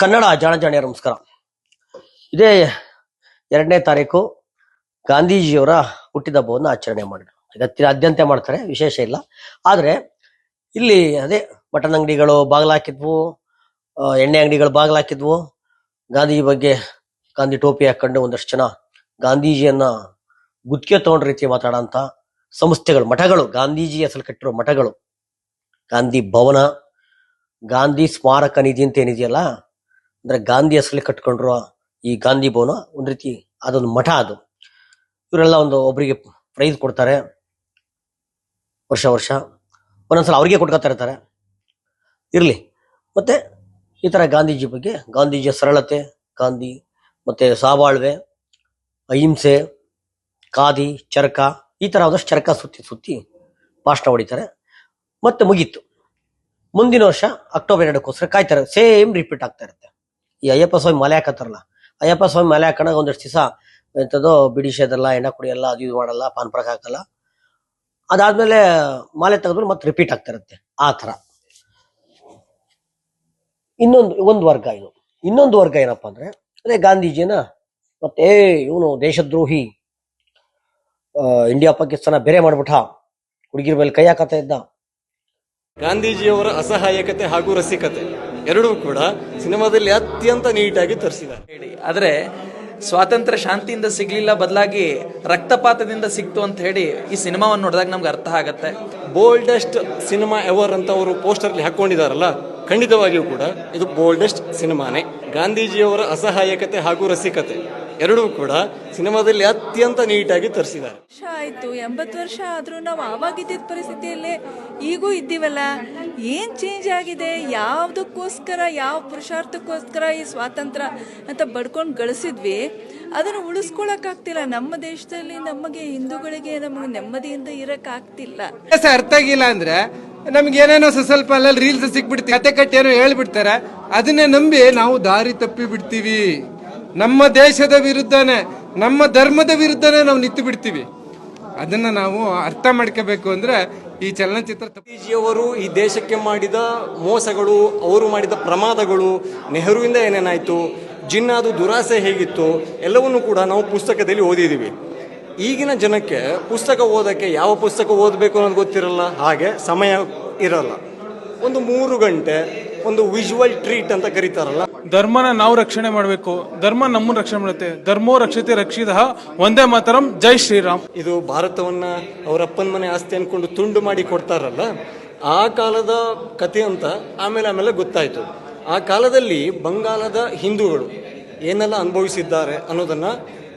ಕನ್ನಡ ಜಾಣ ಜಾಣಿಯ ನಮಸ್ಕಾರ. ಇದೇ ಎರಡನೇ ತಾರೀಕು ಗಾಂಧೀಜಿಯವರ ಹುಟ್ಟಿದಬ್ಬವನ್ನು ಆಚರಣೆ ಮಾಡಿದ್ರು. ಜಗತ್ತಿನಾದ್ಯಂತ ಮಾಡ್ತಾರೆ, ವಿಶೇಷ ಇಲ್ಲ. ಆದರೆ ಇಲ್ಲಿ ಅದೇ ಮಟನ್ ಅಂಗಡಿಗಳು ಬಾಗ್ಲಾಕಿದ್ವು ಎಣ್ಣೆ ಅಂಗಡಿಗಳು ಬಾಗ್ಲಾಕಿದ್ವು ಗಾಂಧೀಜಿ ಬಗ್ಗೆ ಗಾಂಧಿ ಟೋಪಿ ಹಾಕೊಂಡು ಒಂದಷ್ಟು ಜನ ಗಾಂಧೀಜಿಯನ್ನ ಗುತ್ತಿಗೆ ತಗೊಂಡ ರೀತಿ ಮಾತಾಡೋಂಥ ಸಂಸ್ಥೆಗಳು, ಮಠಗಳು, ಗಾಂಧೀಜಿ ಹೆಸರು ಕಟ್ಟಿರೋ ಮಠಗಳು. ಗಾಂಧಿ ಭವನ, ಗಾಂಧಿ ಸ್ಮಾರಕ ನಿಧಿ ಅಂತ ಏನಿದೆಯಲ್ಲ ಅಂದ್ರೆ ಗಾಂಧಿ ಹೆಸರಲ್ಲಿ ಕಟ್ಕೊಂಡಿರೋ ಈ ಗಾಂಧಿ ಭವನ ಒಂದ್ ರೀತಿ ಅದೊಂದು ಮಠ ಅದು. ಇವರೆಲ್ಲ ಒಂದು ಒಬ್ಬರಿಗೆ ಪ್ರೈಸ್ ಕೊಡ್ತಾರೆ ವರ್ಷ ವರ್ಷ. ಒಂದೊಂದ್ಸಲ ಅವ್ರಿಗೆ ಕೊಟ್ಕೊತಾ ಇರ್ತಾರೆ. ಇರ್ಲಿ. ಮತ್ತೆ ಈ ಥರ ಗಾಂಧೀಜಿ ಬಗ್ಗೆ, ಗಾಂಧೀಜಿಯ ಸರಳತೆ, ಗಾಂಧಿ ಮತ್ತೆ ಸಾಬಾಳ್ವೆ, ಅಹಿಂಸೆ, ಖಾದಿ, ಚರಕ, ಈ ಥರ ಒಂದಷ್ಟು ಚರಕ ಸುತ್ತಿ ಸುತ್ತಿ ಭಾಷಣ ಹೊಡಿತಾರೆ. ಮತ್ತೆ ಮುಗೀತು. ಮುಂದಿನ ವರ್ಷ ಅಕ್ಟೋಬರ್ ಎರಡಕ್ಕೋಸ್ಕರ ಕಾಯ್ತಾರೆ. ಸೇಮ್ ರಿಪೀಟ್ ಆಗ್ತಾ ಇರುತ್ತೆ. ಈ ಅಯ್ಯಪ್ಪ ಸ್ವಾಮಿ ಮಲೆ ಹಾಕತ್ತಾರಲ್ಲ, ಅಯ್ಯಪ್ಪ ಸ್ವಾಮಿ ಮಲೆ ಹಾಕೋಣ ಒಂದಷ್ಟು ದಿವಸ ಎಂಥದೋ ಬಿಡಿ ಸೇದಲ್ಲ ಎಣ್ಣೆ ಕುಡಿಯಲ್ಲ ಅದು ಇದು ಮಾಡಲ್ಲ, ಪಾನ್ ಪರಾಗ ಹಾಕಲ್ಲ. ಅದಾದ್ಮೇಲೆ ಮಾಲೆ ತೆಗೆದ್ರು ಮತ್ತೆ ರಿಪೀಟ್ ಆಗ್ತಾ ಇರುತ್ತೆ ಆ ತರ ಇನ್ನೊಂದು, ಒಂದು ವರ್ಗ ಇದು. ಇನ್ನೊಂದು ವರ್ಗ ಏನಪ್ಪಾ ಅಂದ್ರೆ, ಅದೇ ಗಾಂಧೀಜಿನ ಮತ್ತೆ ಇವನು ದೇಶದ್ರೋಹಿ ಇಂಡಿಯಾ, ಪಾಕಿಸ್ತಾನ ಬೇರೆ ಮಾಡ್ಬಿಟ್ಟ, ಹುಡುಗಿರ ಮೇಲೆ ಕೈ ಹಾಕತ್ತ ಇದ್ದ. ಗಾಂಧೀಜಿಯವರ ಅಸಹಾಯಕತೆ ಹಾಗೂ ರಸಿಕತೆ. ಎರಡೂ ಕೂಡ ಸಿನಿಮಾದಲ್ಲಿ ಅತ್ಯಂತ ನೀಟಾಗಿ ತೋರಿಸಿದ್ದಾರೆ. ಹೇಳಿ. ಆದರೆ ಸ್ವಾತಂತ್ರ್ಯ ಶಾಂತಿಯಿಂದ ಸಿಗಲಿಲ್ಲ ಬದಲಾಗಿ ರಕ್ತಪಾತದಿಂದ ಸಿಕ್ತು ಅಂತ ಹೇಳಿ ಈ ಸಿನಿಮಾವನ್ನು ನೋಡಿದಾಗ ನಮ್ಗೆ ಅರ್ಥ ಆಗುತ್ತೆ. ಬೋಲ್ಡೆಸ್ಟ್ ಸಿನಿಮಾ ಎವರ್ ಅಂತ ಅವರು ಪೋಸ್ಟರ್ಲಿ ಹಾಕೊಂಡಿದಾರಲ್ಲ ಖಂಡಿತವಾಗಿಯೂ ಕೂಡ ಇದು ಬೋಲ್ಡೆಸ್ಟ್ ಸಿನಿಮಾನೇ ಗಾಂಧೀಜಿಯವರ ಅಸಹಾಯಕತೆ ಹಾಗೂ ರಸಿಕತೆ. ಎರಡೂ ಕೂಡ ಸಿನಿಮಾದಲ್ಲಿ ಅತ್ಯಂತ ನೀಟಾಗಿ ತರಿಸಿದ್ದಾರೆ. ವರ್ಷ ಆಯ್ತು ಎಂಬತ್ತು ವರ್ಷ ಆದರೂ ನಾವು ಆವಾಗಿದ್ದ ಪರಿಸ್ಥಿತಿಯಲ್ಲೇ ಈಗೂ ಇದ್ದೀವಲ್ಲ. ಏನ್ ಚೇಂಜ್ ಆಗಿದೆ? ಯಾವ್ದಕ್ಕೋಸ್ಕರ ಯಾವ ಪುರುಷಾರ್ಥಕ್ಕೋಸ್ಕರ ಈ ಸ್ವಾತಂತ್ರ್ಯ ಅಂತ ಬಡ್ಕೊಂಡು ಗಳಿಸಿದ್ವಿ? ಅದನ್ನು ಉಳಿಸ್ಕೊಳಕ್ಕಾಗ್ತಿಲ್ಲ. ನಮ್ಮ ದೇಶದಲ್ಲಿ ನಮಗೆ ಹಿಂದೂಗಳಿಗೆ ನಮಗೆ ನೆಮ್ಮದಿಯಿಂದ ಇರಕ್ಕಾಗ್ತಿಲ್ಲ. ಆಗ್ತಿಲ್ಲ ಅರ್ಥ ಆಗಿಲ್ಲ ಅಂದ್ರೆ ನಮ್ಗೆ ಏನೇನೋ ಸ್ವಲ್ಪ ಅಲ್ಲಲ್ಲಿ ರೀಲ್ಸ್ ಸಿಕ್ಬಿಡ್ತೀವಿ ಕತೆ ಕಟ್ಟಿ ಏನೋ ಹೇಳ್ಬಿಡ್ತಾರೆ. ಅದನ್ನೇ ನಂಬಿ ನಾವು ದಾರಿ ತಪ್ಪಿ ಬಿಡ್ತೀವಿ ನಮ್ಮ ದೇಶದ ವಿರುದ್ಧನೇ, ನಮ್ಮ ಧರ್ಮದ ವಿರುದ್ಧನೇ ನಾವು ನಿಂತು ಬಿಡ್ತೀವಿ. ಅದನ್ನ ನಾವು ಅರ್ಥ ಮಾಡ್ಕೋಬೇಕು ಅಂದ್ರೆ ಈ ಚಲನಚಿತ್ರ ಗಾಂಧೀಜಿಯವರು ಈ ದೇಶಕ್ಕೆ ಮಾಡಿದ ಮೋಸಗಳು, ಅವರು ಮಾಡಿದ ಪ್ರಮಾದಗಳು, ನೆಹರುವಿಂದ ಏನೇನಾಯಿತು, ಜಿನ್ನಾದು ದುರಾಸೆ ಹೇಗಿತ್ತು, ಎಲ್ಲವನ್ನೂ ಕೂಡ ನಾವು ಪುಸ್ತಕದಲ್ಲಿ ಓದಿದ್ದೀವಿ ಈಗಿನ ಜನಕ್ಕೆ ಪುಸ್ತಕ ಓದಕ್ಕೆ ಯಾವ ಪುಸ್ತಕ ಓದಬೇಕು ಅನ್ನೋದು ಗೊತ್ತಿರಲ್ಲ, ಹಾಗೆ ಸಮಯ ಇರಲ್ಲ. ಒಂದು ಮೂರು ಗಂಟೆ ಒಂದು ವಿಜುವಲ್ ಟ್ರೀಟ್ ಅಂತ ಕರೀತಾರಲ್ಲ. ಧರ್ಮನ ನಾವು ರಕ್ಷಣೆ ಮಾಡಬೇಕು ಧರ್ಮ ನಮ್ಮನ್ನು ರಕ್ಷಣೆ ಮಾಡುತ್ತೆ ಧರ್ಮೋ ರಕ್ಷತೆ ರಕ್ಷಿತ ಒಂದೇ ಮಾತರಂ ಜೈ ಶ್ರೀರಾಮ್. ಇದು ಭಾರತವನ್ನ ಅವರ ಅಪ್ಪನ ಮನೆ ಆಸ್ತಿ ಅನ್ಕೊಂಡು ತುಂಡು ಮಾಡಿ ಕೊಡ್ತಾರಲ್ಲ ಆ ಕಾಲದ ಕತೆ ಅಂತ ಆಮೇಲೆ ಆಮೇಲೆ ಗೊತ್ತಾಯ್ತು. ಆ ಕಾಲದಲ್ಲಿ ಬಂಗಾಲದ ಹಿಂದೂಗಳು ಏನೆಲ್ಲ ಅನುಭವಿಸಿದ್ದಾರೆ ಅನ್ನೋದನ್ನ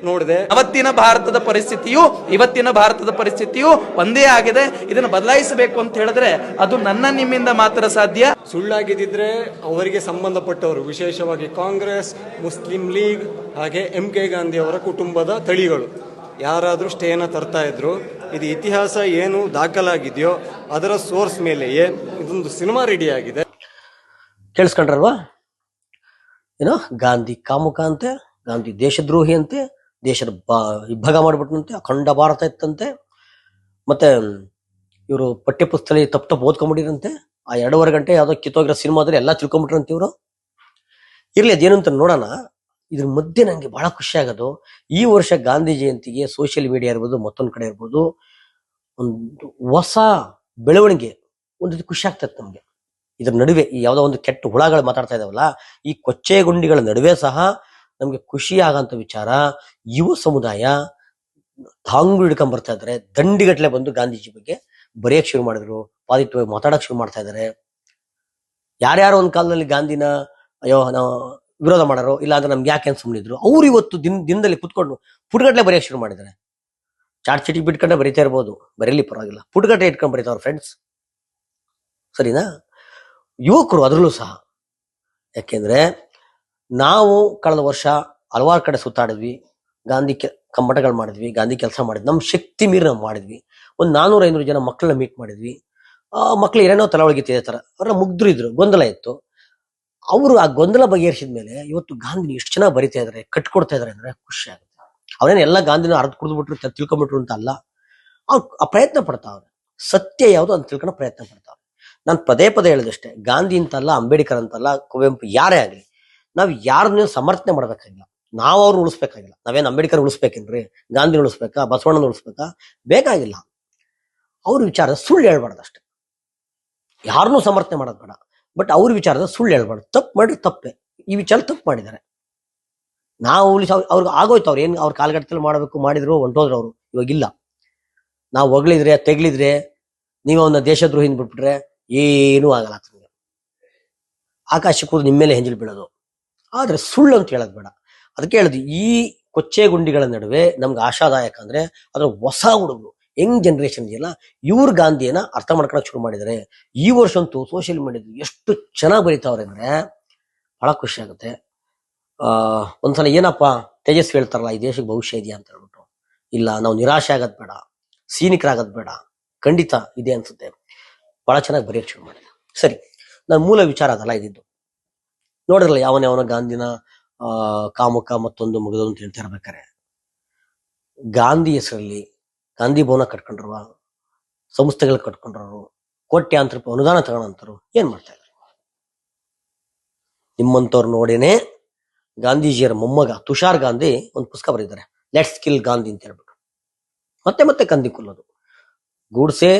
ನೋಡಿದೆ. ಅವತ್ತಿನ ಭಾರತದ ಪರಿಸ್ಥಿತಿಯು ಇವತ್ತಿನ ಭಾರತದ ಪರಿಸ್ಥಿತಿಯು ಒಂದೇ ಆಗಿದೆ. ಇದನ್ನು ಬದಲಾಯಿಸಬೇಕು ಅಂತ ಹೇಳಿದ್ರೆ ಅದು ನನ್ನ ನಿಮ್ಮಿಂದ ಮಾತ್ರ ಸಾಧ್ಯ. ಸುಳ್ಳಾಗಿದ್ದಿದ್ರೆ ಅವರಿಗೆ ಸಂಬಂಧಪಟ್ಟವರು ವಿಶೇಷವಾಗಿ ಕಾಂಗ್ರೆಸ್ ಮುಸ್ಲಿಂ ಲೀಗ್ ಹಾಗೆ ಎಂ ಕೆ ಗಾಂಧಿ ಅವರ ಕುಟುಂಬದ ತಳಿಗಳು. ಯಾರಾದರೂ ಸ್ಟೇನ ತರ್ತಾ ಇದ್ರು ಇದು ಇತಿಹಾಸ ಏನು ದಾಖಲಾಗಿದೆಯೋ ಅದರ ಸೋರ್ಸ್ ಮೇಲೆಯೇ ಇದೊಂದು ಸಿನಿಮಾ ರೆಡಿ ಆಗಿದೆ ಕೇಳಿಸ್ಕೊಂಡ್ರಲ್ವಾ? ಏನೋ ಗಾಂಧಿ ಕಾಮುಕ ಅಂತೆ ಗಾಂಧಿ ದೇಶದ್ರೋಹಿ ಅಂತೆ ದೇಶದ ಬಾ, ವಿಭಾಗ ಮಾಡ್ಬಿಟ್ನಂತೆ, ಅಖಂಡ ಭಾರತ ಇತ್ತಂತೆ. ಮತ್ತೆ, ಇವರು ಪಠ್ಯಪುಸ್ತಕದಲ್ಲಿ ತಪ್ಪು ತಪ್ಪು ಓದ್ಕೊಂಡ್ಬಿಟ್ಟಿರಂತೆ ಆ ಎರಡೂವರೆ ಗಂಟೆ ಯಾವುದೋ ಕಿತ್ತೋಗಿರೋ ಸಿನಿಮಾದಲ್ಲಿ ಎಲ್ಲ ತಿಳ್ಕೊಂಬಿಟ್ರಂತೆ ಇವರು. ಇರ್ಲಿ, ಅದೇನಂತ ನೋಡೋಣ. ಇದ್ರ ಮಧ್ಯೆ ನಂಗೆ ಬಹಳ ಖುಷಿ ಆಗೋದು. ಈ ವರ್ಷ ಗಾಂಧಿ ಜಯಂತಿಗೆ ಸೋಷಿಯಲ್ ಮೀಡಿಯಾ ಇರ್ಬೋದು, ಮತ್ತೊಂದು ಕಡೆ ಇರ್ಬೋದು, ಒಂದು ಹೊಸ ಬೆಳವಣಿಗೆ, ಒಂದು ಖುಷಿ ಆಗ್ತದೆ ನಮ್ಗೆ. ಇದ್ರ ನಡುವೆ ಈ ಯಾವ್ದೋ ಒಂದು ಕೆಟ್ಟ ಹುಳಗಳು ಮಾತಾಡ್ತಾ ಇದಾವಲ್ಲ, ಈ ಕೊಚ್ಚೆ ಗುಂಡಿಗಳ ನಡುವೆ ಸಹ ನಮ್ಗೆ ಖುಷಿ ಆಗಂತ ವಿಚಾರ, ಯುವ ಸಮುದಾಯ ತಾಂಗು ಹಿಡ್ಕೊಂಡ್ ಬರ್ತಾ ಇದಾರೆ. ದಂಡಿಗಟ್ಲೆ ಬಂದು ಗಾಂಧೀಜಿ ಬಗ್ಗೆ ಬರೆಯಕ್ ಶುರು ಮಾಡಿದ್ರು ಪಾಸಿಟಿವ್ ಮಾತಾಡಕ್ ಶುರು ಮಾಡ್ತಾ ಇದಾರೆ. ಯಾರ್ಯಾರು ಒಂದ್ ಕಾಲದಲ್ಲಿ ಗಾಂಧಿನ, ಅಯ್ಯೋ ವಿರೋಧ ಮಾಡೋರು ಇಲ್ಲ ಅಂದ್ರೆ ನಮ್ಗೆ ಯಾಕೆ ಸುಮ್ಮನಿದ್ರು ಅವ್ರು ಇವತ್ತು ದಿನ, ದಿನದಲ್ಲಿ ಕುತ್ಕೊಂಡು ಪುಟ್ಗಟ್ಲೆ ಬರೆಯಕ್ ಶುರು ಮಾಡಿದ್ದಾರೆ. ಚಾಟ್ ಚಿಟಿ ಬಿಟ್ಕೊಂಡೆ ಬರೀತಾ ಇರ್ಬೋದು. ಬರೀಲಿ ಪರವಾಗಿಲ್ಲ. ಪುಟ್ಗಟ್ಟೆ ಇಟ್ಕೊಂಡ್ ಬರೀತಾವ್ರ ಫ್ರೆಂಡ್ಸ್ ಸರಿನಾ? ಯುವಕರು ಅದರಲ್ಲೂ ಸಹ. ಯಾಕೆಂದ್ರೆ ನಾವು ಕಳೆದ ವರ್ಷ ಹಲವಾರು ಕಡೆ ಸುತ್ತಾಡಿದ್ವಿ. ಗಾಂಧಿ ಕೆ, ಕಮ್ಮಟಗಳು ಮಾಡಿದ್ವಿ, ಗಾಂಧಿ ಕೆಲಸ ಮಾಡಿದ್ವಿ, ನಮ್ಮ ಶಕ್ತಿ ಮೀರಿ ನಾವು ಮಾಡಿದ್ವಿ. ಒಂದು ನಾನೂರ ಐನೂರು ಜನ ಮಕ್ಕಳನ್ನ ಮೀಟ್ ಮಾಡಿದ್ವಿ. ಆ ಮಕ್ಳು ಏನೇನೋ ತಳವಳಿಗೆ ತರ ಅವ್ರನ್ನ ಮುಗ್ಧರು ಇದ್ರು, ಗೊಂದಲ ಇತ್ತು. ಅವರು ಆ ಗೊಂದಲ ಬಗೆಹರಿಸಿದ ಮೇಲೆ ಇವತ್ತು ಗಾಂಧಿನ ಎಷ್ಟು ಚೆನ್ನಾಗಿ ಬರಿತಾ ಇದಾರೆ, ಕಟ್ಕೊಡ್ತಾ ಇದ್ದಾರೆ ಅಂದ್ರೆ ಖುಷಿ ಆಗುತ್ತೆ. ಅವನೇನು ಎಲ್ಲ ಗಾಂಧಿನ ಅರ್ಧ ಕುಡಿದ್ಬಿಟ್ರು ತಿಳ್ಕೊಂಬಿಟ್ರು ಅಂತ ಅಲ್ಲ. ಅವ್ರು ಆ ಪ್ರಯತ್ನ ಪಡ್ತಾವ್ರೆ. ಸತ್ಯ ಯಾವುದು ಅಂತ ತಿಳ್ಕೊಂಡು ಪ್ರಯತ್ನ ಪಡ್ತಾವ್ರೆ. ನಾನು ಪದೇ ಪದೇ ಹೇಳಿದಷ್ಟೇ, ಗಾಂಧಿ ಅಂತಲ್ಲ, ಅಂಬೇಡ್ಕರ್ ಅಂತಲ್ಲ, ಕುವೆಂಪು ಯಾರೇ ಆಗಲಿ ನಾವು ಯಾರನ್ನ ಸಮರ್ಥನೆ ಮಾಡ್ಬೇಕಾಗಿಲ್ಲ. ನಾವು ಅವ್ರನ್ನ ಉಳಿಸ್ಬೇಕಾಗಿಲ್ಲ. ನಾವೇನ್ ಅಂಬೇಡ್ಕರ್ ಉಳಿಸ್ಬೇಕೇನ್ರಿ? ಗಾಂಧಿ ಉಳಿಸ್ಬೇಕಾ? ಬಸವಣ್ಣನ ಉಳಿಸ್ಬೇಕಾ? ಬೇಕಾಗಿಲ್ಲ. ಅವ್ರ ವಿಚಾರ ಸುಳ್ಳು ಹೇಳ್ಬಾರ್ದು ಅಷ್ಟೆ ಯಾರನ್ನೂ ಸಮರ್ಥನೆ ಮಾಡೋದು ಬೇಡ. ಬಟ್ ಅವ್ರ ವಿಚಾರದ ಸುಳ್ಳು ಹೇಳ್ಬಾರ್ದು. ತಪ್ಪು ಮಾಡಿದ್ರೆ ತಪ್ಪೆ. ಈ ವಿಚಾರ ತಪ್ಪು ಮಾಡಿದ್ದಾರೆ. ನಾವು ಉಳಿಸ ಅವ್ರಿಗೆ ಆಗೋಯ್ತು. ಅವ್ರು ಏನ್ ಅವ್ರ ಕಾಲಘಟ್ಟದಲ್ಲಿ ಮಾಡಬೇಕು, ಮಾಡಿದ್ರು, ಹೊಂಟೋದ್ರು ಅವರು. ಇವಾಗಿಲ್ಲ ನಾವು ಹೊಗಳಿದ್ರೆ ತೆಗ್ಲಿದ್ರೆ ನೀವು ಅವನ್ನ ದೇಶದ್ರೋಹಿ ಬಿಟ್ಬಿಟ್ರೆ ಏನೂ ಆಗಲ್ಲ. ಆಕಾಶಕ್ಕೂ ನಿಮ್ಮ ಮೇಲೆ ಹೆಂಜಲ್ ಬೀಳೋದು. ಆದ್ರೆ ಸುಳ್ಳು ಅಂತ ಹೇಳೋದು ಬೇಡ. ಅದಕ್ಕೆ ಹೇಳುದು, ಈ ಕೊಚ್ಚೆ ಗುಂಡಿಗಳ ನಡುವೆ ನಮ್ಗೆ ಆಶಾದಾಯಕ ಅಂದ್ರೆ ಅದ್ರ ಹೊಸ ಹುಡುಗರು. ಯಂಗ್ ಜನರೇಷನ್ ಇದೆಯಲ್ಲ ಇವ್ರ ಗಾಂಧಿಯನ್ನ ಅರ್ಥ ಮಾಡ್ಕೊಳಕ್ ಶುರು ಮಾಡಿದ್ದಾರೆ ಈ ವರ್ಷ ಅಂತೂ ಸೋಷಿಯಲ್ ಮೀಡಿಯಾದಲ್ಲಿ ಎಷ್ಟು ಚೆನ್ನಾಗಿ ಬರೀತಾವ್ರೆ ಅಂದ್ರೆ ಬಹಳ ಖುಷಿ ಆಗುತ್ತೆ. ಆ, ಒಂದ್ಸಲ ಏನಪ್ಪ ತೇಜಸ್ವಿ ಹೇಳ್ತಾರಲ್ಲ, ಈ ದೇಶಕ್ಕೆ ಭವಿಷ್ಯ ಇದೆಯಾ? ಅಂತ ಹೇಳ್ಬಿಟ್ಟು. ಇಲ್ಲ, ನಾವು ನಿರಾಶೆ ಆಗೋದ್ ಬೇಡ, ಸೀನಿಕರಾಗೋದ್ ಬೇಡ, ಖಂಡಿತ ಇದೆ ಅನ್ಸುತ್ತೆ. ಬಹಳ ಚೆನ್ನಾಗಿ ಬರೆಯಕ್ ಶುರು ಮಾಡಿದೆ ಸರಿ ನನ್ನ ಮೂಲ ವಿಚಾರ ಅದಲ್ಲ ಇದ್ದಿದ್ದು ನೋಡಿದ್ರಲ್ಲ ಯಾವನ ಯಾವನ ಗಾಂಧಿನ ಕಾಮುಕ ಮತ್ತೊಂದು ಮುಗಿದು ಅಂತ ಹೇಳ್ತಾ ಇರ್ಬೇಕಾರೆ ಗಾಂಧಿ ಹೆಸರಲ್ಲಿ ಗಾಂಧಿ ಭವನ ಕಟ್ಕೊಂಡಿರುವ ಸಂಸ್ಥೆಗಳು ಕಟ್ಕೊಂಡ್ರು ಕೋಟ್ಯಾಂತರ ರೂಪಾಯಿ ಅನುದಾನ ತಗೊಂಡಂತರು ಏನ್ ಮಾಡ್ತಾ ಇದ್ರು ನಿಮ್ಮಂತವ್ರು ನೋಡೇನೆ ಗಾಂಧೀಜಿಯರ ಮೊಮ್ಮಗ ತುಷಾರ್ ಗಾಂಧಿ ಒಂದು ಪುಸ್ತಕ ಬರೆದಿದ್ದಾರೆ ಲೆಟ್ಸ್ ಕಿಲ್ ಗಾಂಧಿ ಅಂತ ಹೇಳ್ಬಿಟ್ಟು. ಮತ್ತೆ ಮತ್ತೆ ಕಂದಿ ಕೊಲ್ಲೋದು. ಗೂಡ್ಸೆ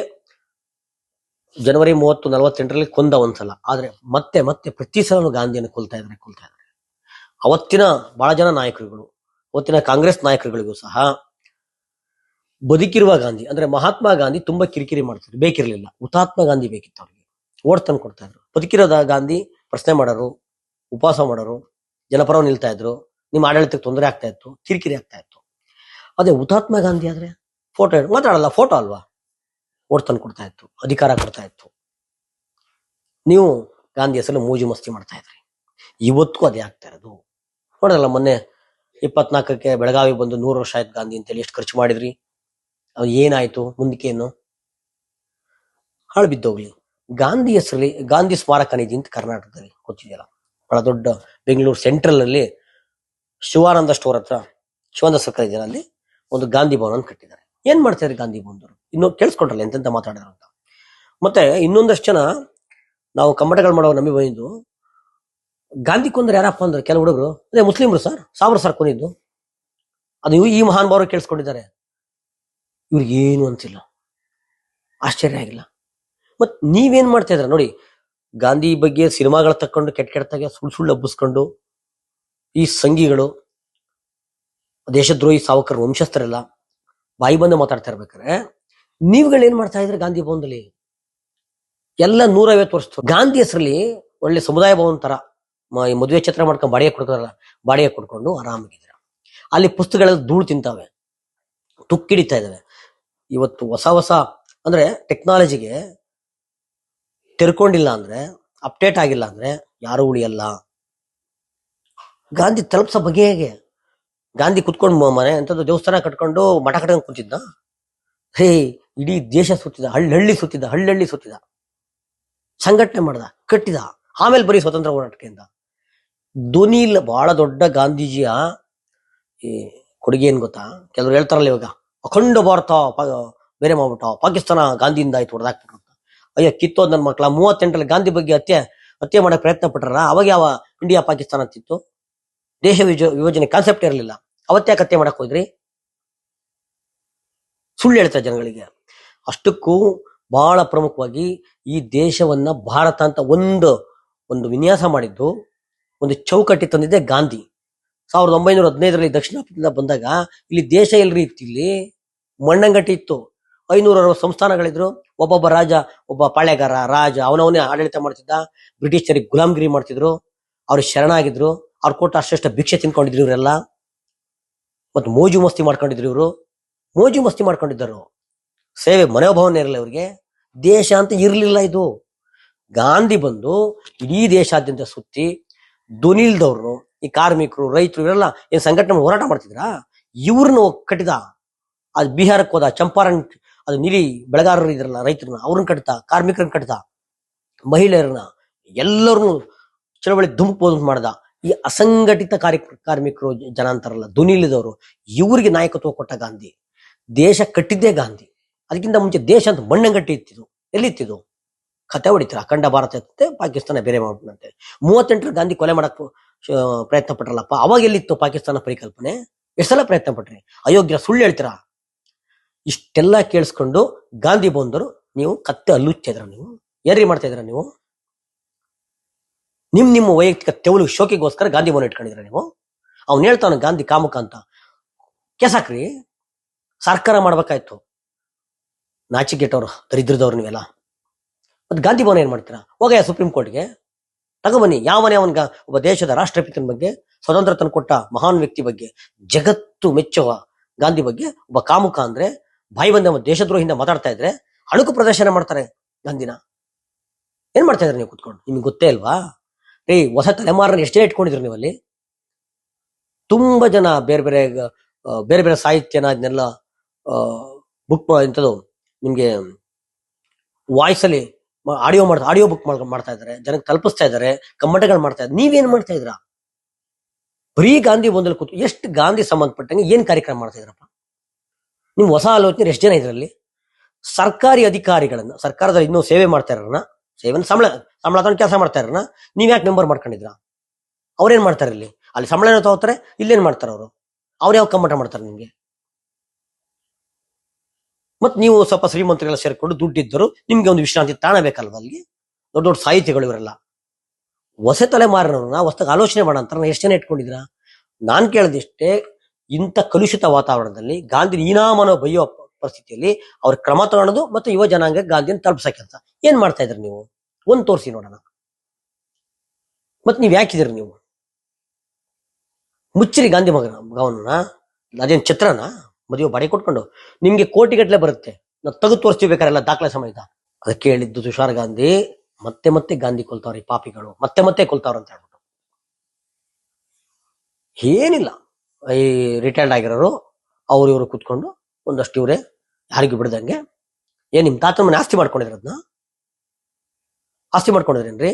ಜನವರಿ ಮೂವತ್ತು, ನಲವತ್ತೆಂಟರಲ್ಲಿ ಕೊಂದ ಒಂದ್ಸಲ. ಆದ್ರೆ ಮತ್ತೆ ಮತ್ತೆ ಪ್ರತಿ ಸಲನು ಗಾಂಧಿಯನ್ನು ಕೊಲ್ತಾ ಇದ್ದಾರೆ ಕೊಲ್ತಾ ಇದ್ದಾರೆ ಅವತ್ತಿನ ಬಹಳ ಜನ ನಾಯಕರುಗಳು, ಅವತ್ತಿನ ಕಾಂಗ್ರೆಸ್ ನಾಯಕರುಗಳಿಗೂ ಸಹ ಬದುಕಿರುವ ಗಾಂಧಿ, ಅಂದ್ರೆ ಮಹಾತ್ಮ ಗಾಂಧಿ ತುಂಬಾ ಕಿರಿಕಿರಿ ಮಾಡ್ತಿದ್ರು, ಬೇಕಿರಲಿಲ್ಲ. ಹುತಾತ್ಮ ಗಾಂಧಿ ಬೇಕಿತ್ತು ಅವ್ರಿಗೆ. ಓಟ್ ತಂದು ಕೊಡ್ತಾ ಇದ್ರು. ಬದುಕಿರೋದ ಗಾಂಧಿ ಪ್ರಶ್ನೆ ಮಾಡೋರು, ಉಪವಾಸ ಮಾಡೋರು ಜನಪರ ನಿಲ್ತಾ ಇದ್ರು, ನಿಮ್ಮ ಆಡಳಿತಕ್ಕೆ ತೊಂದರೆ ಆಗ್ತಾ ಇತ್ತು, ಕಿರಿಕಿರಿ ಆಗ್ತಾ ಇತ್ತು. ಅದೇ ಹುತಾತ್ಮ ಗಾಂಧಿ ಆದ್ರೆ ಫೋಟೋ ಮಾತಾಡಲ್ಲ ಫೋಟೋ ಅಲ್ವಾ? ಓಟ್ ಕೊಡ್ತಾ ಇತ್ತು, ಅಧಿಕಾರ ಕೊಡ್ತಾ ಇತ್ತು. ನೀವು ಗಾಂಧಿ ಹೆಸರು ಮೋಜು ಮಸ್ತಿ ಮಾಡ್ತಾ ಇದ್ರಿ. ಇವತ್ತಿಗೂ ಅದೇ ಆಗ್ತಾ ಇರೋದು. ನೋಡಲ್ಲ ಮೊನ್ನೆ ಇಪ್ಪತ್ನಾಲ್ಕಕ್ಕೆ ಬೆಳಗಾವಿ ಬಂದು ನೂರು ವರ್ಷ ಆಯ್ತು ಗಾಂಧಿ ಅಂತೇಳಿ ಎಷ್ಟು ಖರ್ಚು ಮಾಡಿದ್ರಿ. ಅದು ಏನಾಯ್ತು, ಮುಂದಕ್ಕೆ ಏನು? ಹಾಳು ಬಿದ್ದೋಗ್ಲಿ ಗಾಂಧಿ ಹೆಸರಲ್ಲಿ, ಗಾಂಧಿ ಸ್ಮಾರಕ ನಿಧಿ ಅಂತ ಕರ್ನಾಟಕದಲ್ಲಿ ಗೊತ್ತಿದೆಯಲ್ಲ. ಬಹಳ ದೊಡ್ಡ ಬೆಂಗಳೂರು ಸೆಂಟ್ರಲ್ ಅಲ್ಲಿ ಶಿವಾನಂದ ಸ್ಟೋರ್ ಹತ್ರ ಶಿವಾನಂದ ಸರ್ಕಲ್ ಇದೆಯಲ್ಲ ಒಂದು ಗಾಂಧಿ ಭವನ ಕಟ್ಟಿದ್ದಾರೆ. ಏನ್ ಮಾಡ್ತಾ ಇದ್ದಾರೆ ಗಾಂಧಿ ಭವನದವರು? ಇನ್ನು ಕೇಳಿಸ್ಕೊಂಡ್ರಲ್ಲ ಎಂತೆಂತ ಮಾತಾಡಿದ್ರು ಅಂತ. ಮತ್ತೆ ಇನ್ನೊಂದಷ್ಟು ಜನ ನಾವು ಕಮ್ಮಟಗಳು ಮಾಡೋ ನಂಬಿ ಬಂದಿದ್ದು. ಗಾಂಧಿ ಕೊಂದ್ರೆ ಯಾರಪ್ಪ ಅಂದ್ರೆ ಕೆಲವು ಹುಡುಗರು, ಅದೇ ಮುಸ್ಲಿಮ್ರು ಸರ್, ಸಾವಿರ ಸರ್ ಕುಂದಿದ್ದು. ಅದು ಈ ಮಹಾನ್ ಭಾವರು ಕೇಳಿಸ್ಕೊಂಡಿದ್ದಾರೆ. ಇವ್ರಿಗೆ ಏನು ಅಂತಿಲ್ಲ. ಆಶ್ಚರ್ಯ ಆಗಿಲ್ಲ. ಮತ್ ನೀವೇನ್ ಮಾಡ್ತಾ ಇದ್ರ ನೋಡಿ, ಗಾಂಧಿ ಬಗ್ಗೆ ಸಿನಿಮಾಗಳು ತಕ್ಕೊಂಡು ಕೆಟ್ಟ ಕೆಟ್ಟದಾಗೆ ಸುಳ್ಳು ಸುಳ್ಳು ಹಬ್ಬಿಸ್ಕೊಂಡು ಈ ಸಂಘಿಗಳು, ದೇಶದ್ರೋಹಿ ಸಾವಕರ, ವಂಶಸ್ಥರೆಲ್ಲ ಬಾಯಿ ಬಂದು ಮಾತಾಡ್ತಾ ಇರ್ಬೇಕಾರೆ ನೀವುಗಳು ಏನ್ ಮಾಡ್ತಾ ಇದ್ರಿ ಗಾಂಧಿ ಭವನದಲ್ಲಿ? ಎಲ್ಲ ನೂರೈವತ್ತು ವರ್ಷ ಗಾಂಧಿ ಹೆಸರಲ್ಲಿ ಒಳ್ಳೆ ಸಮುದಾಯ ಭವನ ತರ ಮದುವೆ ಛತ್ರ ಮಾಡ್ಕೊಂಡು ಬಾಡಿಗೆ ಕೊಡ್ತಾರಲ್ಲ, ಬಾಡಿಗೆ ಕೊಡ್ಕೊಂಡು ಆರಾಮಾಗಿದ್ರ ಅಲ್ಲಿ ಪುಸ್ತಕಗಳೆಲ್ಲ ಧೂಳು ತಿಂತಾವೆ. ತುಕ್ಕಿಡಿತಾ ಇದಾವೆ ಇವತ್ತು ಹೊಸ ಹೊಸ ಅಂದ್ರೆ ಟೆಕ್ನಾಲಜಿಗೆ ತೆರ್ಕೊಂಡಿಲ್ಲ ಅಂದ್ರೆ, ಅಪ್ಡೇಟ್ ಆಗಿಲ್ಲ ಅಂದ್ರೆ ಯಾರು ಉಳಿಯಲ್ಲ. ಗಾಂಧಿ ತಲುಪ್ಸೋ ಬಗೆ ಹೇಗೆ? ಗಾಂಧಿ ಕುತ್ಕೊಂಡು ಮನೆ ಅಂತ ದೇವಸ್ಥಾನ ಕಟ್ಕೊಂಡು ಮಠ ಕಟ್ಕೊಂಡು ಕೂತಿದ್ದ ಹೇ ಇಡೀ ದೇಶ ಸುತ್ತಿದ ಹಳ್ಳಿ ಸುತ್ತಿದ ಹಳ್ಳಿ ಸುತ್ತಿದ. ಸಂಘಟನೆ ಮಾಡ್ದ, ಕಟ್ಟಿದ. ಆಮೇಲೆ ಬರೀ ಸ್ವತಂತ್ರ ಹೋರಾಟಕ್ಕಿಂತ ಧ್ವನಿ ಇಲ್ಲ ಬಹಳ ದೊಡ್ಡ ಗಾಂಧೀಜಿಯ ಈ ಕೊಡುಗೆ ಏನ್ ಗೊತ್ತಾ? ಕೆಲವ್ರು ಹೇಳ್ತಾರಲ್ಲ ಇವಾಗ, ಅಖಂಡ ಭಾರತ ಬೇರೆ ಮಾಡ್ಬಿಟ್ಟ, ಪಾಕಿಸ್ತಾನ ಗಾಂಧಿಯಿಂದ ಆಯ್ತು, ಹೊಡೆದಾಕ್ಬಿಟ್ರು ಅಂತ. ಅಯ್ಯ ಕಿತ್ತೋ ನನ್ನ ಮಕ್ಕಳ ಮೂವತ್ತೆಂಟರಲ್ಲಿ ಗಾಂಧಿ ಬಗ್ಗೆ ಹತ್ಯೆ ಹತ್ಯೆ ಮಾಡಕ್ ಪ್ರಯತ್ನ ಪಟ್ಟಾರ ಅವಾಗ ಯಾವ ಇಂಡಿಯಾ, ಪಾಕಿಸ್ತಾನ ಅಂತಿತ್ತು? ದೇಶ ವಿಜ- ವಿಭಜನೆ ಕಾನ್ಸೆಪ್ಟ್ ಇರಲಿಲ್ಲ. ಅವತ್ತೇ ಹತ್ಯೆ ಮಾಡಕ್ ಹೋದ್ರಿ? ಸುಳ್ಳು ಹೇಳ್ತಾರೆ ಜನಗಳಿಗೆ. ಅಷ್ಟಕ್ಕೂ ಬಹಳ ಪ್ರಮುಖವಾಗಿ ಈ ದೇಶವನ್ನ ಭಾರತ ಅಂತ ಒಂದು ಒಂದು ವಿನ್ಯಾಸ ಮಾಡಿದ್ದು, ಒಂದು ಚೌಕಟ್ಟಿ ತಂದಿದ್ದೆ ಗಾಂಧಿ. ಸಾವಿರದ ಒಂಬೈನೂರ ಹದಿನೈದರಲ್ಲಿ ದಕ್ಷಿಣ ಆಫ್ರಿಕಾದಿಂದ ಬಂದಾಗ ಇಲ್ಲಿ ದೇಶ ಎಲ್ರಿ ಇತ್ತು ಇಲ್ಲಿ? ಮಣ್ಣಂಗಟ್ಟಿ ಇತ್ತು. ಐನೂರ ಸಂಸ್ಥಾನಗಳಿದ್ರು. ಒಬ್ಬೊಬ್ಬ ರಾಜ, ಒಬ್ಬ ಪಾಳೆಗಾರ ರಾಜ, ಅವನವನೇ ಆಡಳಿತ ಮಾಡ್ತಿದ್ದ. ಬ್ರಿಟಿಷರಿಗೆ ಗುಲಾಮಗಿರಿ ಮಾಡ್ತಿದ್ರು. ಅವ್ರು ಶರಣಾಗಿದ್ರು. ಅವ್ರು ಕೊಟ್ಟ ಅಷ್ಟೆಷ್ಟ ಭಿಕ್ಷೆ ತಿನ್ಕೊಂಡಿದ್ರು ಇವರೆಲ್ಲ. ಮತ್ತು ಮೋಜು ಮಸ್ತಿ ಮಾಡ್ಕೊಂಡಿದ್ರು ಇವರು. ಮೋಜು ಮಸ್ತಿ ಮಾಡ್ಕೊಂಡಿದ್ದರು. ಸೇವೆ ಮನೋಭಾವನೆ ಇರಲಿಲ್ಲ ಅವರಿಗೆ. ದೇಶ ಅಂತ ಇರಲಿಲ್ಲ ಇದು. ಗಾಂಧಿ ಬಂದು ಇಡೀ ದೇಶಾದ್ಯಂತ ಸುತ್ತಿ ಧ್ವನಿಲ್ದವ್ರು ಈ ಕಾರ್ಮಿಕರು, ರೈತರು ಇವರೆಲ್ಲ ಏನ್ ಸಂಘಟನೆ ಹೋರಾಟ ಮಾಡ್ತಿದ್ರಾ? ಇವ್ರನ್ನ ಕಟ್ಟಿದ ಅದು ಬಿಹಾರಕ್ಕೆ ಹೋದ ಚಂಪಾರಣ್, ಅದು ನಿಲಿ ಬೆಳೆಗಾರರು ಇದ್ರಲ್ಲ ರೈತರನ್ನ, ಅವ್ರನ್ನ ಕಟ್ತಾ, ಕಾರ್ಮಿಕರನ್ನ ಕಟ್ತಾ, ಮಹಿಳೆಯರನ್ನ, ಎಲ್ಲರನ್ನು ಚಳವಳಿ ಧುಮುಕ್ಬೋದು ಮಾಡ್ದ. ಈ ಅಸಂಘಟಿತ ಕಾರ್ಯ ಕಾರ್ಮಿಕರು ಜನ ಅಂತಾರಲ್ಲ ಧ್ವನಿಲಿದವರು ಇವ್ರಿಗೆ ನಾಯಕತ್ವ ಕೊಟ್ಟ ಗಾಂಧಿ. ದೇಶ ಕಟ್ಟಿದ್ದೇ ಗಾಂಧಿ. ಅದಕ್ಕಿಂತ ಮುಂಚೆ ದೇಶ ಅಂತ ಮಣ್ಣಂಗಟ್ಟಿ ಇತ್ತಿದು ಎಲ್ಲಿತ್ತಿದ್ದು ಕತೆ ಹೊಡಿತಾರೆ ಅಖಂಡ ಭಾರತ ಇತ್ತಂತೆ, ಪಾಕಿಸ್ತಾನ ಬೇರೆ ಮಾಡ್ಬಿಡಂತೆ ಮೂವತ್ತೆಂಟರ ಗಾಂಧಿ ಕೊಲೆ ಮಾಡಕ್ ಪ್ರಯತ್ನ ಪಟ್ರಲ್ಲಪ್ಪ. ಅವಾಗ ಎಲ್ಲಿತ್ತು ಪಾಕಿಸ್ತಾನ ಪರಿಕಲ್ಪನೆ? ಎಷ್ಟು ಸಲ ಪ್ರಯತ್ನ ಪಟ್ರಿ? ಅಯೋಗ್ಯ ಸುಳ್ಳು ಹೇಳ್ತೀರಾ? ಇಷ್ಟೆಲ್ಲ ಕೇಳಿಸ್ಕೊಂಡು ಗಾಂಧಿ ಬಂದರು. ನೀವು ಕತ್ತೆ ಅಲ್ಲುಚ್ಚಿದ್ರ ನೀವು? ಏನ್ರಿ ಮಾಡ್ತಾ ಇದ್ರ ನೀವು? ನಿಮ್ ನಿಮ್ಮ ವೈಯಕ್ತಿಕ ತೆವಲು ಶೋಕಿಗೋಸ್ಕರ ಗಾಂಧಿ ಬೋನ್ ಇಟ್ಕೊಂಡಿದ್ರ ನೀವು? ಅವ್ನು ಹೇಳ್ತಾನ ಗಾಂಧಿ ಕಾಮುಕ ಅಂತ. ಕೆಸಾಕ್ರಿ? ಸರ್ಕಾರ ಮಾಡ್ಬೇಕಾಯ್ತು. ನಾಚಿಗೆಟ್ಟವ್ರು ದರಿದ್ರದವ್ರು ನೀವೆಲ್ಲ. ಮತ್ತೆ ಗಾಂಧಿ ಭವನ ಏನ್ ಮಾಡ್ತೀರಾ? ಹೋಗಯ್ಯ ಸುಪ್ರೀಂ ಕೋರ್ಟ್ಗೆ. ತಗೊಬನ್ನಿ ಯಾವನೇ ಅವನ್ಗ ಒಬ್ಬ ದೇಶದ ರಾಷ್ಟ್ರಪಿತನ ಬಗ್ಗೆ ಸ್ವತಂತ್ರ ತಂದುಕೊಟ್ಟ ಮಹಾನ್ ವ್ಯಕ್ತಿ ಬಗ್ಗೆ, ಜಗತ್ತು ಮೆಚ್ಚುವ ಗಾಂಧಿ ಬಗ್ಗೆ ಒಬ್ಬ ಕಾಮುಕ ಅಂದ್ರೆ ಬಾಯಿ ಬಂದ ದೇಶದ್ರೋಹಿಂದ ಮಾತಾಡ್ತಾ ಇದ್ರೆ, ಅಣುಕು ಪ್ರದರ್ಶನ ಮಾಡ್ತಾರೆ ಗಾಂಧಿನ. ಏನ್ ಮಾಡ್ತಾ ಇದ್ರಿ ನೀವು ಕುತ್ಕೊಂಡು? ನಿಮ್ಗೆ ಗೊತ್ತೇ ಇಲ್ವಾ? ರೀ ಹೊಸ ತಲೆಮಾರನ್ನ ಎಷ್ಟೇ ಇಟ್ಕೊಂಡಿದ್ರಿ ನೀವಲ್ಲಿ? ತುಂಬಾ ಜನ ಬೇರೆ ಬೇರೆ ಬೇರೆ ಬೇರೆ ಸಾಹಿತ್ಯನ ಅದನ್ನೆಲ್ಲ ಬುಕ್ ಇಂಥದ್ದು ನಿಮ್ಗೆ ವಾಯ್ಸ್ ಅಲ್ಲಿ ಆಡಿಯೋ ಮಾಡ್ತಾ ಆಡಿಯೋ ಬುಕ್ ಮಾಡ್ತಾ ಇದ್ದಾರೆ ಜನಕ್ಕೆ ತಲುಪಿಸ್ತಾ ಇದ್ದಾರೆ ಕಮ್ಮಟಗಳು ಮಾಡ್ತಾ ಇದ್ದಾರೆ ನೀವೇನ್ ಮಾಡ್ತಾ ಇದ್ರಾ ಬರೀ ಗಾಂಧಿ ಬಂದಲ್ಲಿ ಕೂತು ಎಷ್ಟು ಗಾಂಧಿ ಸಂಬಂಧಪಟ್ಟಂಗೆ ಏನ್ ಕಾರ್ಯಕ್ರಮ ಮಾಡ್ತಾ ಇದ್ರಪ್ಪ? ನಿಮ್ ಹೊಸ ಆಲೋಚನೆ ಎಷ್ಟು ಜನ ಇದರಲ್ಲಿ? ಸರ್ಕಾರಿ ಅಧಿಕಾರಿಗಳನ್ನ, ಸರ್ಕಾರದಲ್ಲಿ ಇನ್ನೂ ಸೇವೆ ಮಾಡ್ತಾ ಇರೋಣ ಸೇವೆ ಸಂಬಳ ಸಂಬಳ ತಗೊಂಡು ಕೆಲಸ ಮಾಡ್ತಾ ಇರೋಣ ನೀವ್ ಯಾಕೆ ಮೆಂಬರ್ ಮಾಡ್ಕೊಂಡಿದ್ರ ಅವ್ರೇನ್ ಮಾಡ್ತಾರೆ ಇಲ್ಲಿ? ಅಲ್ಲಿ ಸಂಬಳ ಏನೋ ತಗೋತಾರೆ, ಇಲ್ಲೇನ್ ಮಾಡ್ತಾರೆ ಅವರು? ಅವ್ರು ಯಾವ ಕಮ್ಮಟ ಮಾಡ್ತಾರೆ ನಿಮ್ಗೆ? ಮತ್ ನೀವು ಸ್ವಲ್ಪ ಶ್ರೀಮಂತರೆಲ್ಲ ಸೇರ್ಕೊಂಡು ದುಡ್ಡಿದ್ದರು ನಿಮ್ಗೆ ಒಂದು ವಿಶ್ರಾಂತಿ ತಾಣ ಬೇಕಲ್ವ ಅಲ್ಲಿಗೆ ದೊಡ್ಡ ದೊಡ್ಡ ಸಾಹಿತಿಗಳು ಇವರೆಲ್ಲ. ಹೊಸ ತಲೆಮಾರಿನವ್ರನ್ನ ಹೊಸದಾಗ ಆಲೋಚನೆ ಮಾಡೋ ಅಂತ ಎಷ್ಟು ಜನ ಇಟ್ಕೊಂಡಿದ್ರ ನಾನ್ ಕೇಳದಿಷ್ಟೇ ಇಂಥ ಕಲುಷಿತ ವಾತಾವರಣದಲ್ಲಿ ಗಾಂಧಿ ನೀನಾಮನ ಬೈಯೋ ಪರಿಸ್ಥಿತಿಯಲ್ಲಿ ಅವ್ರ ಕ್ರಮ ತಗೊಳ್ಳೋದು ಮತ್ತು ಯುವ ಜನಾಂಗ ಗಾಂಧಿನ ತಲುಪಿಸೋ ಕೆಲಸ. ಏನ್ ಮಾಡ್ತಾ ಇದ್ರಿ ನೀವು? ಒಂದ್ ತೋರಿಸಿ ನೋಡೋಣ. ಮತ್ತೆ ನೀವ್ ಯಾಕಿದ್ರಿ ನೀವು? ಮುಚ್ಚಿರಿ ಗಾಂಧಿ ಮಗನ ಮಗವನ್ನ ಅದೇನ್ ಚಿತ್ರನ ಮದುವೆ ಬಾಡಿ ಕೊಟ್ಕೊಂಡು ನಿಮ್ಗೆ ಕೋಟಿಗಟ್ಟಲೆ ಬರುತ್ತೆ. ನಾವು ತೆಗೆದು ತೋರಿಸ್ತೀವಿ ಬೇಕಾರೆಲ್ಲ ದಾಖಲೆ ಸಮೇತ. ಅದಕ್ಕೆ ಹೇಳಿದ್ದು ತುಷಾರ್ ಗಾಂಧಿ, ಮತ್ತೆ ಮತ್ತೆ ಗಾಂಧಿ ಕೊಲ್ತಾವ್ರಿ ಪಾಪಿಗಳು, ಮತ್ತೆ ಮತ್ತೆ ಕೊಲ್ತಾವ್ರ ಅಂತ ಹೇಳ್ಬಿಟ್ಟು. ಏನಿಲ್ಲ. ಈ ರಿಟೈರ್ಡ್ ಆಗಿರೋರು, ಅವ್ರು ಇವರು ಕುತ್ಕೊಂಡು ಒಂದಷ್ಟು ಇವರೇ ಯಾರಿಗೂ ಬಿಡ್ದಂಗೆ. ಏನ್ ನಿಮ್ ತಾತನ ಮನೆ ಆಸ್ತಿ ಮಾಡ್ಕೊಂಡಿದ್ರ ಅದನ್ನ ಆಸ್ತಿ ಮಾಡ್ಕೊಂಡಿದ್ರೇನ್ರಿ?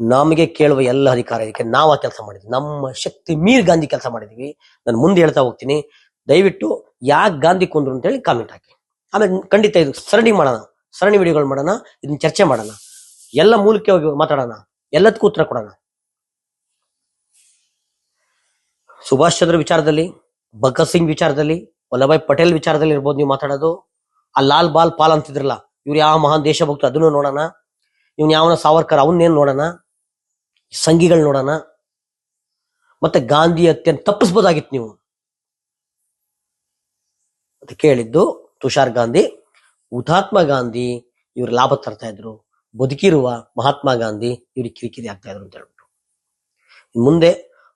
ನಮಗೆ ಕೇಳುವ ಎಲ್ಲ ಅಧಿಕಾರ ಇದಕ್ಕೆ ನಾವು ಆ ಕೆಲಸ ಮಾಡಿದ್ವಿ. ನಮ್ಮ ಶಕ್ತಿ ಮೀರ್ ಗಾಂಧಿ ಕೆಲಸ ಮಾಡಿದೀವಿ. ನಾನು ಮುಂದೆ ಹೇಳ್ತಾ ಹೋಗ್ತೀನಿ. ದಯವಿಟ್ಟು ಯಾಕೆ ಗಾಂಧಿ ಕೊಂದ್ರು ಅಂತೇಳಿ ಕಾಮೆಂಟ್ ಹಾಕಿ. ಆಮೇಲೆ ಖಂಡಿತ ಇದು ಸರಣಿ ಮಾಡೋಣ, ಸರಣಿ ವಿಡಿಯೋಗಳು ಮಾಡೋಣ ಇದನ್ನ ಚರ್ಚೆ ಮಾಡೋಣ. ಎಲ್ಲ ಮೂಲಕ್ಕೆ ಹೋಗಿ ಮಾತಾಡೋಣ, ಎಲ್ಲದಕ್ಕೂ ಉತ್ತರ ಕೊಡೋಣ. ಸುಭಾಷ್ ಚಂದ್ರ ವಿಚಾರದಲ್ಲಿ, ಭಗತ್ ಸಿಂಗ್ ವಿಚಾರದಲ್ಲಿ, ವಲ್ಲಭಾಯ್ ಪಟೇಲ್ ವಿಚಾರದಲ್ಲಿ ಇರ್ಬೋದು ನೀವು ಮಾತಾಡೋದು. ಆ ಲಾಲ್ ಬಾಲ್ ಪಾಲ್ ಅಂತಿದ್ರಲ್ಲ, ಇವ್ರು ಯಾವ ಮಹಾನ್ ದೇಶಭಕ್ತ ಅದನ್ನು ನೋಡೋಣ. ಇವ್ನ ಯಾವನ ಸಾವರ್ಕರ್ ಅವನ್ನೇನು ನೋಡೋಣ. ಸಂಘಿಗಳು ನೋಡೋಣ. ಮತ್ತೆ ಗಾಂಧಿ ಹತ್ಯೆಯನ್ನು ತಪ್ಪಿಸ್ಬೋದಾಗಿತ್ತು ನೀವು. ಅಂತ ಕೇಳಿದ್ದು ತುಷಾರ್ ಗಾಂಧಿ. ಹುತಾತ್ಮ ಗಾಂಧಿ ಇವ್ರು ಲಾಭ ತರ್ತಾ ಇದ್ರು. ಬದುಕಿರುವ ಮಹಾತ್ಮ ಗಾಂಧಿ ಇವ್ರಿಗೆ ಕಿರಿಕಿರಿ ಆಗ್ತಾ ಇದ್ರು ಅಂತ ಹೇಳ್ಬಿಟ್ಟು ಮುಂದೆ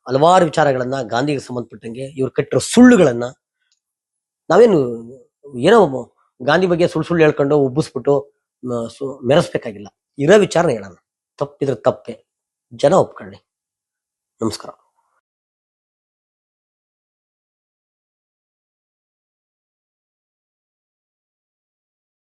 ಹಲವಾರು ವಿಚಾರಗಳನ್ನ ಗಾಂಧಿಗೆ ಸಂಬಂಧಪಟ್ಟಂಗೆ ಇವ್ರು ಕಟ್ಟಿರೋ ಸುಳ್ಳುಗಳನ್ನ ನಾವೇನು ಏನೋ ಗಾಂಧಿ ಬಗ್ಗೆ ಸುಳ್ಳು ಸುಳ್ಳು ಹೇಳ್ಕೊಂಡು ಉಬ್ಬಿಸ್ಬಿಟ್ಟು ಮೆರೆಸ್ಬೇಕಾಗಿಲ್ಲ. ಇರೋ ವಿಚಾರನ ಹೇಳೋಣ. ತಪ್ಪಿದ್ರೆ ತಪ್ಪೆ. ಜನ ಒಪ್ಕೊಳ್ಳಿ. ನಮಸ್ಕಾರ.